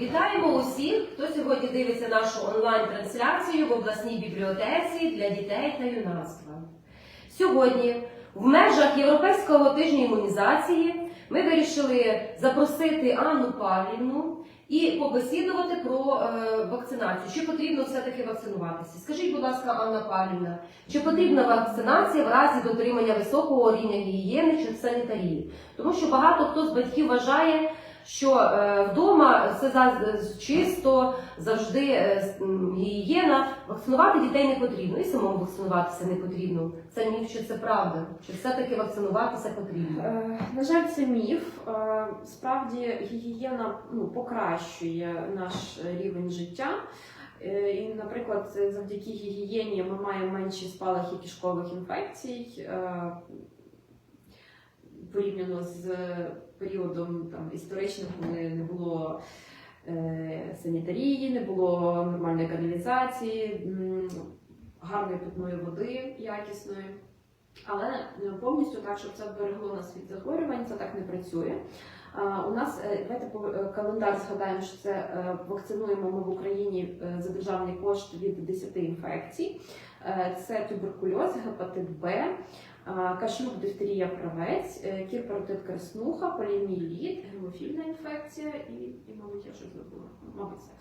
Вітаємо усіх, хто сьогодні дивиться нашу онлайн-трансляцію в обласній бібліотеці для дітей та юнацтва. Сьогодні, в межах Європейського тижня імунізації, ми вирішили запросити Анну Павлівну і побесідувати про е, вакцинацію. Чи потрібно все-таки вакцинуватися? Скажіть, будь ласка, Анна Павлівна, чи потрібна вакцинація в разі дотримання високого рівня гігієни чи санітарії? Тому що багато хто з батьків вважає, що е, вдома все чисто, завжди е, гігієна. Вакцинувати дітей не потрібно, і самому вакцинуватися не потрібно. Це міф, чи це правда? Чи все-таки вакцинуватися потрібно? Е, На жаль, це міф. Справді гігієна ну, покращує наш рівень життя. І, наприклад, завдяки гігієні ми маємо менші спалахи кишкових інфекцій порівняно з періодом там, історичним, коли не було е, санітарії, не було нормальної каналізації, гарної питної води якісної. Але е, повністю так, щоб це вберегло нас від захворювань, це так не працює. У нас е, давайте по е, календар згадаємо, що це е, вакцинуємо ми в Україні е, за державний кошт від 10 інфекцій. Е, Це туберкульоз, гепатит Б, е, кашлюк, дифтерія, правець, е, кір-паротит краснуха, поліомієліт, гемофільна інфекція і, і, мабуть, я щось забула. Мабуть, це.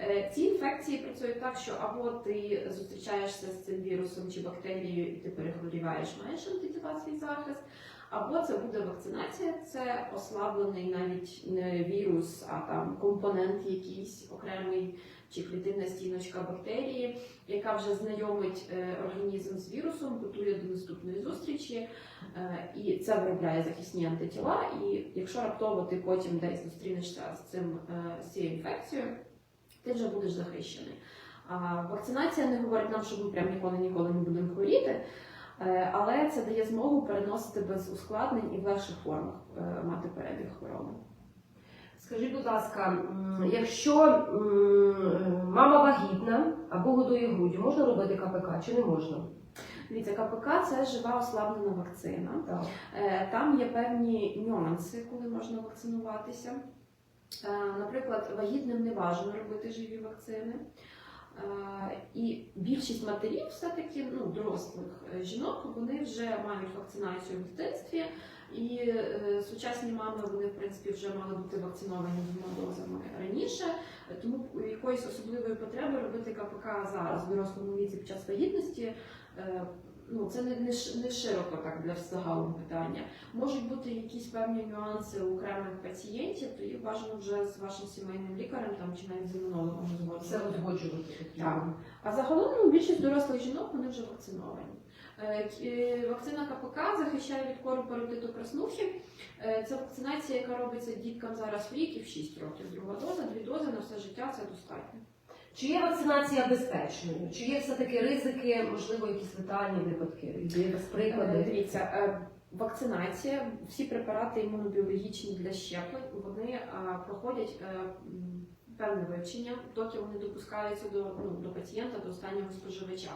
Е, Ці інфекції працюють так, що або ти зустрічаєшся з цим вірусом чи бактерією, і ти перехворіваєш, маєш антитіла захист, або це буде вакцинація, це ослаблений навіть не вірус, а там компонент якийсь окремий чи клітинна стіночка бактерії, яка вже знайомить е, організм з вірусом, готує до наступної зустрічі, е, і це виробляє захисні антитіла. І якщо раптово ти потім десь зустрінешся з цим е, з цією інфекцією, ти вже будеш захищений. А вакцинація не говорить нам, що ми прям ніколи ніколи не будемо хворіти, але це дає змогу переносити без ускладнень і в легших формах мати перебіг хвороби. Скажіть, будь ласка, якщо мама вагітна або годує груддю, можна робити КПК чи не можна? Дивіться, КПК це жива ослаблена вакцина. Так. Е, Там є певні нюанси, коли можна вакцинуватися. Е, Наприклад, вагітним не бажано робити живі вакцини. Е, І більшість матерів, все-таки ну, дорослих е, жінок, вони вже мають вакцинацію в дитинстві. І е, сучасні мами вони в принципі вже мали бути вакциновані двома дозами раніше, тому якоїсь особливої потреби робити КПК зараз в дорослому віці під час вагітності. е, Ну, це не, не, не широко так для загалом питання. Можуть бути якісь певні нюанси у окремих пацієнтів, то їх бажано вже з вашим сімейним лікарем там чи навіть з імунологом Це узгоджувати. узгоджувати. Так. А загалом ну, більшість дорослих жінок вони вже вакциновані. Е, Вакцина КПК захищає від кору паротиту краснухи. Е, Це вакцинація, яка робиться діткам зараз в рік і в 6 років. Друга доза, дві дози на все життя це достатньо. Чи є вакцинація безпечною? Чи є все-таки ризики, можливо, якісь летальні випадки? Є якісь Е, приклади? Дивіться, вакцинація, всі препарати імунобіологічні для щеплень, вони проходять певне вивчення, доки вони допускаються до, ну, до пацієнта, до останнього споживача.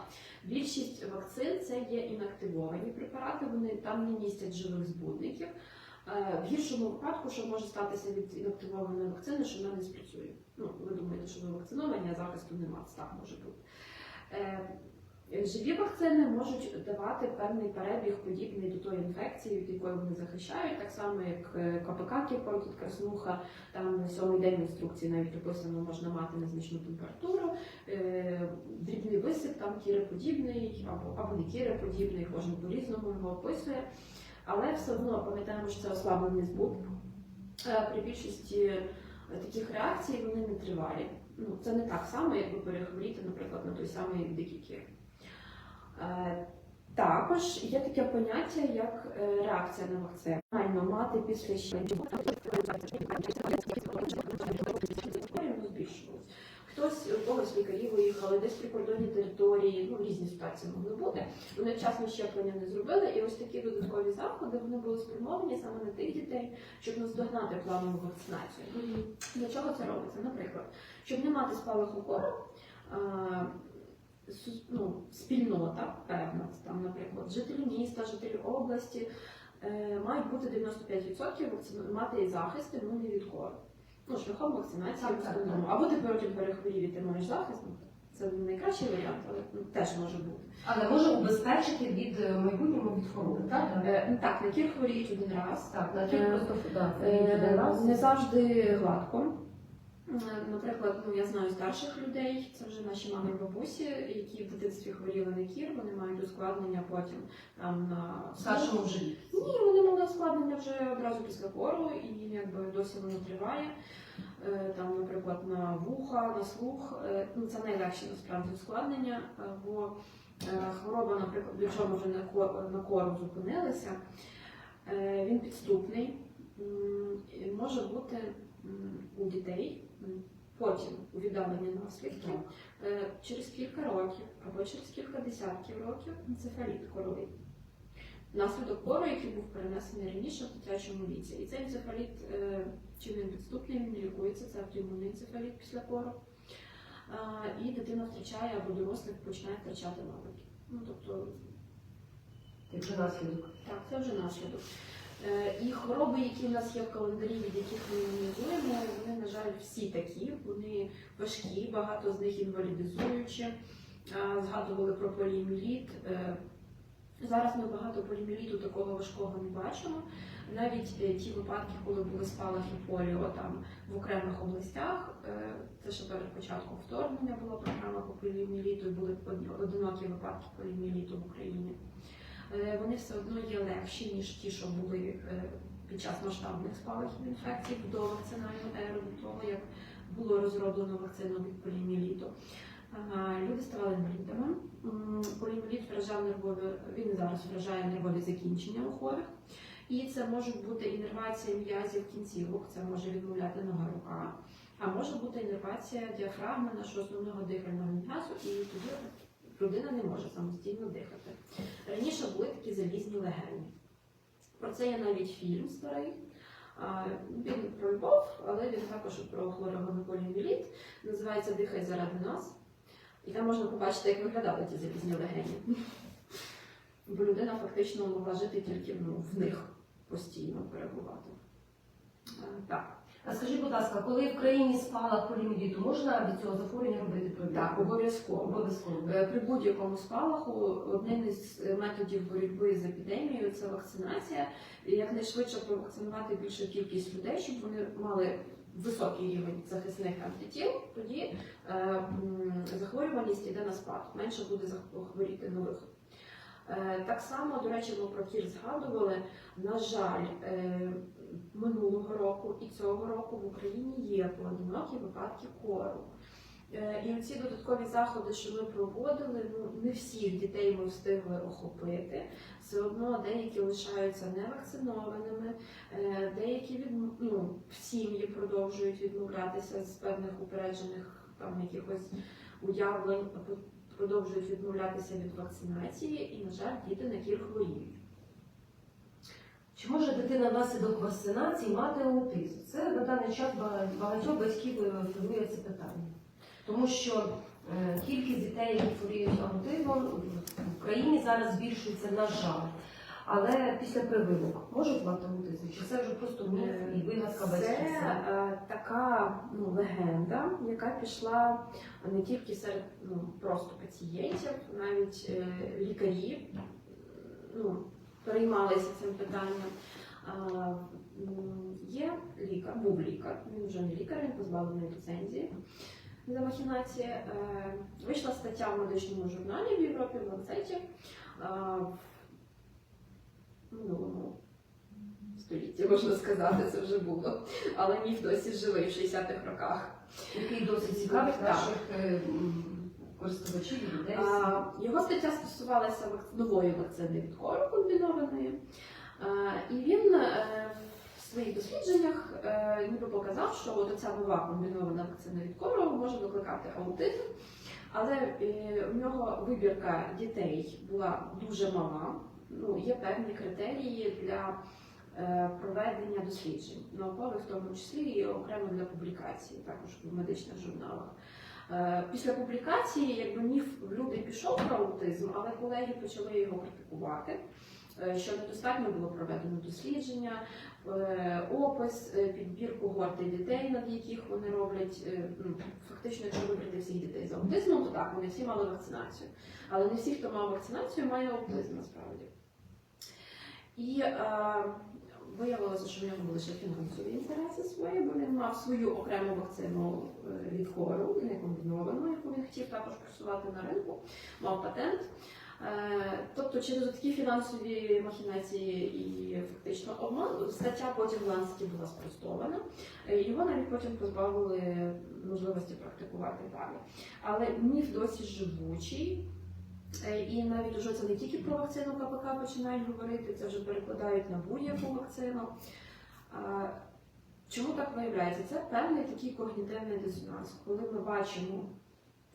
Більшість вакцин це є інактивовані препарати, вони там не містять живих збудників. Е, В гіршому випадку, що може статися від інактивованої вакцини, що вона не спрацює. Ну, ви думаєте, що ви вакциновані, а захисту немає. Так може бути. Живі вакцини можуть давати певний перебіг подібний до тої інфекції, від якої вони захищають, так само як е, КПК, кіпоротит, краснуха, там на сьомий день інструкції навіть описано, можна мати незначну температуру, е, дрібний висип, там кіроподібний або, або не кіроподібний, кожен по-різному його описує. Але все одно пам'ятаємо, що це ослаблений збут. Е, При більшості таких реакцій вони не тривалі. Ну, це не так само, як ви перехворіти, наприклад, на той самий дикий кір. Е, Також є таке поняття, як е, реакція на вакцину. Реально мати після щеплення збільшувалась. Хтось у когось лікарі виїхали, десь при кордонній території, ну різні ситуації могли бути. Вони вчасно щеплення не зробили, і ось такі додаткові заходи вони були спрямовані саме на тих дітей, щоб наздогнати планову вакцинацію. Для чого це робиться? Наприклад, щоб не мати спалаху кору, ну, спільнота певна, там, наприклад, жителі міста, жителі області, е, мають бути 95% вакцину- мати захист імунний від кору. Ну, шляхом вакцинації Так, в так, основному. так. Або ти потім перехворів і ти маєш захист. ну, Це не найкращий варіант, але ну, теж може бути. Але може убезпечити від е, майбутнього від хвороби, так? Е, ну, так, на кір хворіють один раз. Так, на кір Е, просто да, Е. Не завжди гладко. Е, Наприклад, ну я знаю старших людей, це вже наші мами і бабусі, які в дитинстві хворіли на кір, вони мають ускладнення потім там на старшому вже. Ні, вони мали ускладнення вже одразу після кору, і якби досі воно триває. Е, Там, наприклад, на вуха, на слух. Е, Ну, це найлегші насправді ускладнення, бо хвороба, наприклад, якщо ми вже на ко- на кору зупинилися, він підступний, може бути у дітей потім у віддалені наслідки е, через кілька років або через кілька десятків років енцефаліт коровий. Наслідок кору, який був перенесений раніше в дитячому віці. І цей енцефаліт, е, чим він підступний, він лікується, це автоімунний енцефаліт після кору. І дитина втрачає або дорослий починає втрачати навики. Ну, тобто, Як вже наслідок. так, це вже наслідок. Е, І хвороби, які в нас є в календарі, від яких ми імунізуємо, вони, на жаль, всі такі. Вони важкі, багато з них інвалідизуючі. Згадували про поліоміеліт. Е, Зараз ми багато поліоміеліту такого важкого не бачимо. Навіть е, ті випадки, коли були спалахи поліо там в окремих областях, е, це ще перед початком вторгнення була програма по поліоміеліту, і були одинокі випадки поліоміеліту в Україні. Е, Вони все одно є легші, ніж ті, що були е, під час масштабних спалахів інфекцій до вакцинальну еру, до того, як було розроблено вакцину від поліоміеліту. Люди ставали інвалідами. Поліоміеліт вражав нервові, він зараз вражає нервові закінчення у хворих. І це може бути інервація м'язів кінцівок, це може відмовляти нога рука, а може бути інервація діафрагми нашого основного дихального м'язу, і тоді людина не може самостійно дихати. Раніше були такі залізні легені. Про це є навіть фільм старий. Він про любов, але він також про хворого поліоміеліт. Називається Дихай заради нас. І там можна побачити, як виглядали ті залізні легені. Бо людина фактично могла жити тільки ну, в них постійно перебувати. Так, скажіть, будь ласка, коли в країні спалах поліоміеліту, можна від цього захворювання робити прививку? так, обов'язково. обов'язково. Е, При будь-якому спалаху одним із методів боротьби з епідемією це вакцинація. Якнайшвидше провакцинувати більшу кількість людей, щоб вони мали високий рівень захисних антитіл, тоді е, захворюваність йде на спад, менше буде зах- хворіти нових. Е, Так само, до речі, ми про кір згадували. На жаль, е, минулого року і цього року в Україні є поодинокі випадки кору. Е, І ці додаткові заходи, що ми проводили, ну не всіх дітей ми встигли охопити. Все одно деякі лишаються невакцинованими, деякі від ну, сім'ї продовжують відмовлятися з певних упереджених там якихось уявлень, продовжують відмовлятися від вакцинації, і на жаль, діти на кір хворіють. Чи може дитина внаслідок вакцинації мати аутизм? Це на даний час багатьох батьків е, хвилює це питання. Тому що е, кількість дітей, які хворіють аутизмом, в Україні зараз збільшується, на жаль. Але після прививок можуть мати аутизм? Чи це вже просто міф і вигадка Це е, така ну, легенда, яка пішла не тільки серед ну, просто пацієнтів, навіть е, лікарі ну, переймалися цим питанням. М, є лікар, був лікар, він вже не лікар, він позбавлений ліцензії за махінації. Е, Вийшла стаття в медичному журналі в Європі в Ланцеті минулому столітті, можна сказати, це вже було. Але міф досі живий в 60-х роках. Який досить цікавить Так. наших е, користувачів і людей. Його стаття стосувалася нової вакцини від кору комбінованої. І він е, в своїх дослідженнях е, ніби показав, що от ця нова комбінована вакцина від кору може викликати аутизм. Але в нього вибірка дітей була дуже мала. Ну, є певні критерії для е, проведення досліджень, наукових в тому числі і окремо для публікацій, також в медичних журналах. Е, Після публікації, якби міф в люди пішов про аутизм, але колеги почали його критикувати. е, що недостатньо було проведено дослідження, опис, підбір когорти дітей, над яких вони роблять. ну, Фактично, якщо вибрати всіх дітей з аутизмом, то так, вони всі мали вакцинацію. Але не всі, хто мав вакцинацію, має аутизм насправді. І е, виявилося, що в нього були ще фінансові інтереси свої, бо він мав свою окрему вакцину е, від хору, не комбіновану, яку він хотів також просувати на ринку, мав патент. Е, Тобто через такі фінансові махінації і фактично обман стаття потім в Ланцеті була спростована. Е, Його навіть потім позбавили можливості практикувати далі. Але міф досі живучий. Е, І навіть уже це не тільки про вакцину КПК починають говорити, це вже перекладають на будь-яку вакцину. Чому так виявляється? Це певний такий когнітивний дисонанс, коли ми бачимо,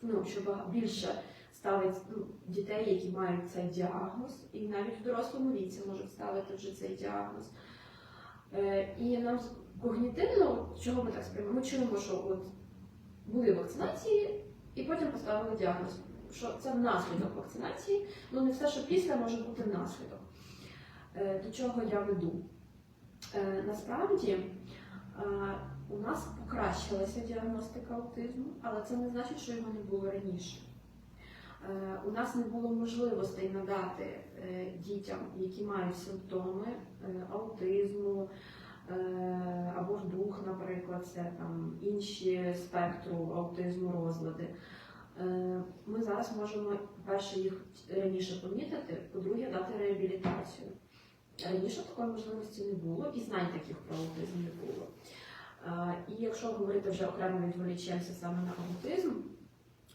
ну, що більше ставить ну, дітей, які мають цей діагноз, і навіть в дорослому віці можуть ставити вже цей діагноз. Е, І нам когнітивно, чого ми так сприймаємо? Ми чуємо, що от були вакцинації, і потім поставили діагноз що це наслідок вакцинації, ну не все, що після може бути наслідок. Е, До чого я веду? Е, Насправді е, у нас покращилася діагностика аутизму, але це не значить, що його не було раніше. У нас не було можливостей надати дітям, які мають симптоми аутизму або ж дух, наприклад, це там інші спектру аутизму розлади. Е, Ми зараз можемо, по-перше, їх раніше помітити, по-друге, дати реабілітацію. Раніше такої можливості не було, і знань таких про аутизм не було. Е, І якщо говорити вже окремо відволічемося саме на аутизм,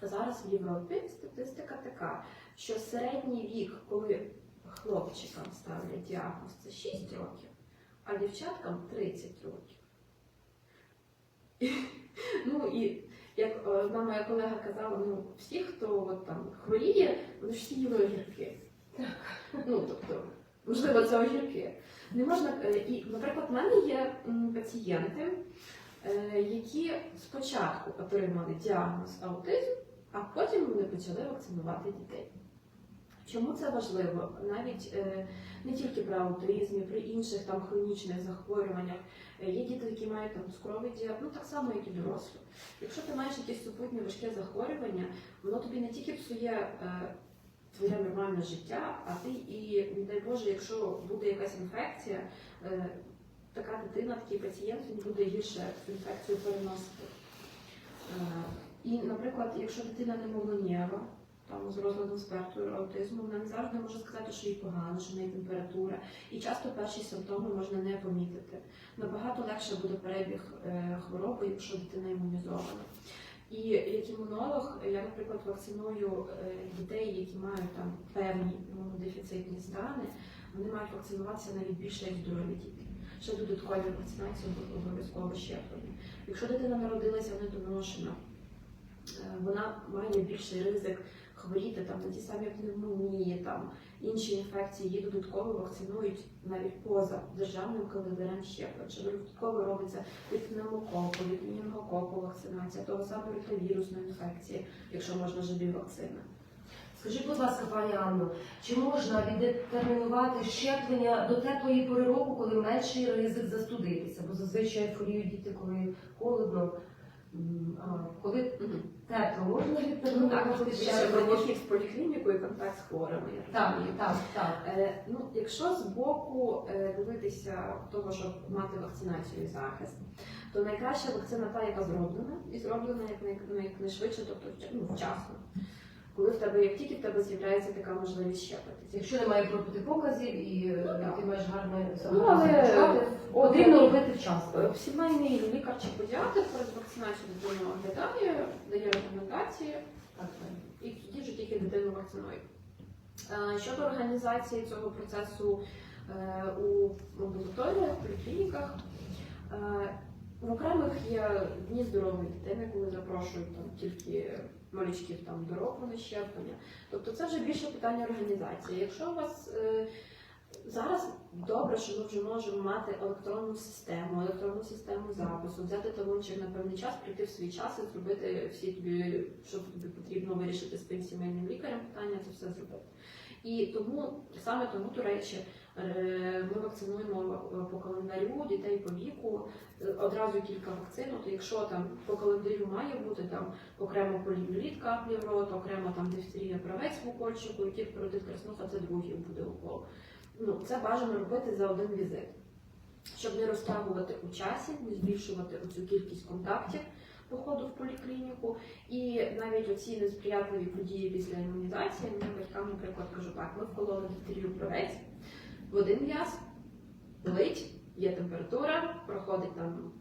зараз в Європі статистика така, що середній вік, коли хлопчикам ставлять діагноз, це 6 років, а дівчаткам 30 років. Ну і як е, одна моя колега казала, ну всі, хто от, там хворіє, вони ж всі їли огірки. Ну, тобто, можливо, це огірки. Не можна, е, і, наприклад, в мене є пацієнти, е, які спочатку отримали діагноз аутизм, а потім вони почали вакцинувати дітей. Чому це важливо? Навіть е, не тільки при аутизмі, при інших там хронічних захворюваннях. Е, Є діти, які мають там цукровий діабет, ну так само, як і дорослі. Якщо ти маєш якесь супутнє важке захворювання, воно тобі не тільки псує е, твоє нормальне життя, а ти і, не дай Боже, якщо буде якась інфекція, така дитина, такий пацієнт, він буде гірше інфекцію переносити. І, наприклад, якщо дитина немовленєва, там з розладом спектру аутизму, вона не завжди може сказати, що їй погано, що в неї температура. І часто перші симптоми можна не помітити. Набагато легше буде перебіг е, хвороби, якщо дитина імунізована. І як імунолог, я, наприклад, вакциную е, дітей, які мають там певні імунодефіцитні стани, вони мають вакцинуватися навіть більше як здорові діти. Ще додаткові вакцинації обов'язково щеплення. Якщо дитина народилася недоношена, е, вона має більший ризик хворіти там на ті самі пневмонії, там інші інфекції, її додатково вакцинують навіть поза державним календарем щеплень. Що додатково робиться від пневмококу, від мінінгококу вакцинація, того самого ретровірусної інфекції, якщо можна живі вакцини. Скажіть, будь ласка, пані Анно, чи можна відтермінувати щеплення до теплої пори року, коли менший ризик застудитися? Бо зазвичай хворіють діти, коли холодно. Коли тепло, можна Ну так, відтермінувати ще щеплення? в поліклініку і контакт з хворими. Так, так, так. Е, ну, якщо з боку е, дивитися того, щоб мати вакцинацію і захист, то найкраща вакцина та, яка зроблена, і зроблена як найшвидше, тобто ну, вчасно. Коли в тебе, як тільки в тебе з'являється така можливість щепитися. Якщо немає протипоказів і е, так. ти маєш гарне Ну, але, потрібно робити вчасно. Е, Сімейний лікар чи педіатр перед вакцинацією дитину оглядає, дає рекомендації, Так, і тоді вже тільки дитину вакцинують. Е, Щодо організації цього процесу у амбулаторіях, поліклініках, в окремих є дні здорової дитини, коли запрошують там тільки малючків там до року на щеплення. Тобто це вже більше питання організації. Якщо у вас е, зараз добре, що ми вже можемо мати електронну систему, електронну систему запису, взяти талончик на певний час, прийти в свій час і зробити всі тобі, що тобі потрібно вирішити з тим лікарем, питання це все зробити. І тому саме тому, до речі, ми вакцинуємо е, по календарю дітей по віку е, одразу кілька вакцин. От якщо там по календарю має бути там окремо поліоміеліт каплі в рот, окремо там дифтерія правець в укольчику, і тільки паротит красноса це другий буде укол. Ну це бажано робити за один візит, щоб не розтягувати у часі, не збільшувати оцю кількість контактів походу в поліклініку. І навіть оці несприятливі події після імунізації, я батькам, наприклад, кажу так, ми вкололи дифтерію правець в один м'яз, болить, є температура, проходить там.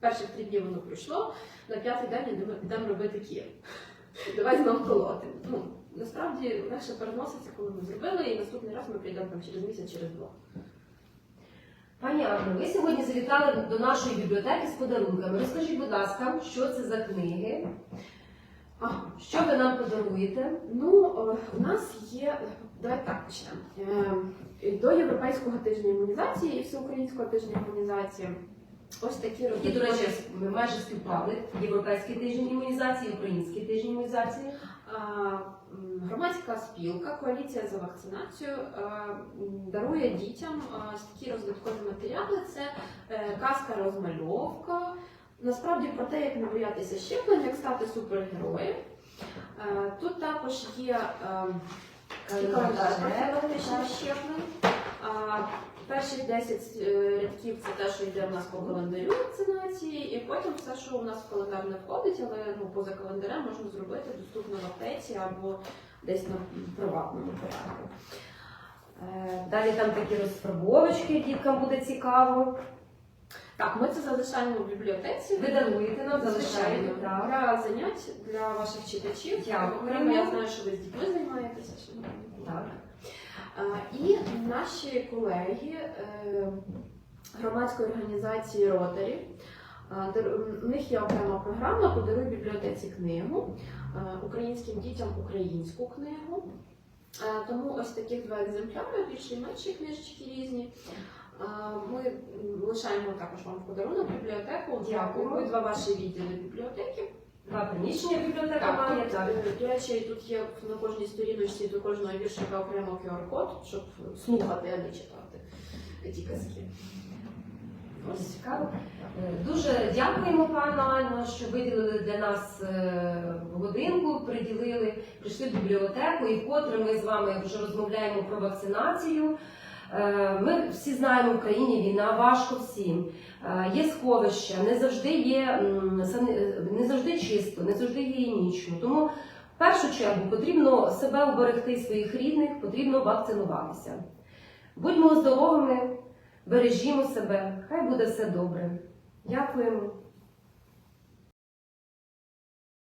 Перших три дні воно пройшло, на п'ятий день йдемо- робити кір. Давай знову колоти. Ну, насправді легше переноситься, коли ми зробили, і наступний раз ми прийдемо там через місяць, через два. Пані Анно, ви сьогодні завітали до нашої бібліотеки з подарунками. Розкажіть, будь ласка, що це за книги? Що ви нам подаруєте? Ну, е, у нас є. Давайте так почнемо. Е, До Європейського тижня імунізації і Всеукраїнського тижня імунізації. Ось такі Які, до речі, ми майже співпали. Європейський тиждень імунізації, український тиждень імунізації. Громадська спілка, коаліція за вакцинацію е, дарує дітям е, такі розвиткові матеріали. Це е, казка розмальовка. Насправді про те, як не боятися щеплень, як стати супергероєм. Е, Тут також є е, календар профілактичних щеплень. Перші 10 е, рядків це те, що йде в нас по календарю вакцинації, і потім все, що у нас в календар не входить, але ну, поза календарем можна зробити доступно в аптеці або десь на приватному порядку. Е, Далі там такі розфарбовочки, діткам буде цікаво. Так, ми це залишаємо в бібліотеці. Ви даруєте нам, залишаємо. Так. для занять для ваших читачів. Дякую. Я знаю, що ви з дітьми займаєтеся. Так. А, І наші колеги е, громадської організації Ротарі. У них є окрема програма Подаруй бібліотеці книгу е, українським дітям українську книгу. Е, Тому ось таких два екземпляри, більші і менші книжечки різні. Ми лишаємо також вам в подарунок бібліотеку. Дякую. Обидва ваші відділи бібліотеки. Два приміщення бібліотека має. до речі, тут є на кожній сторіночці до кожного віршика окремо QR-код, щоб слухати, а не читати ті казки. Ось цікаво. Е, Дуже дякуємо, пану Анно, що виділили для нас е, годинку, приділили, прийшли в бібліотеку, і вкотре ми з вами вже розмовляємо про вакцинацію. Е, Ми всі знаємо, в Україні війна важко всім. Е, Є сховища, не завжди є е, не завжди чисто, не завжди гігієнічно. Тому в першу чергу потрібно себе уберегти своїх рідних, потрібно вакцинуватися. Будьмо здоровими, бережімо себе, хай буде все добре. Дякуємо.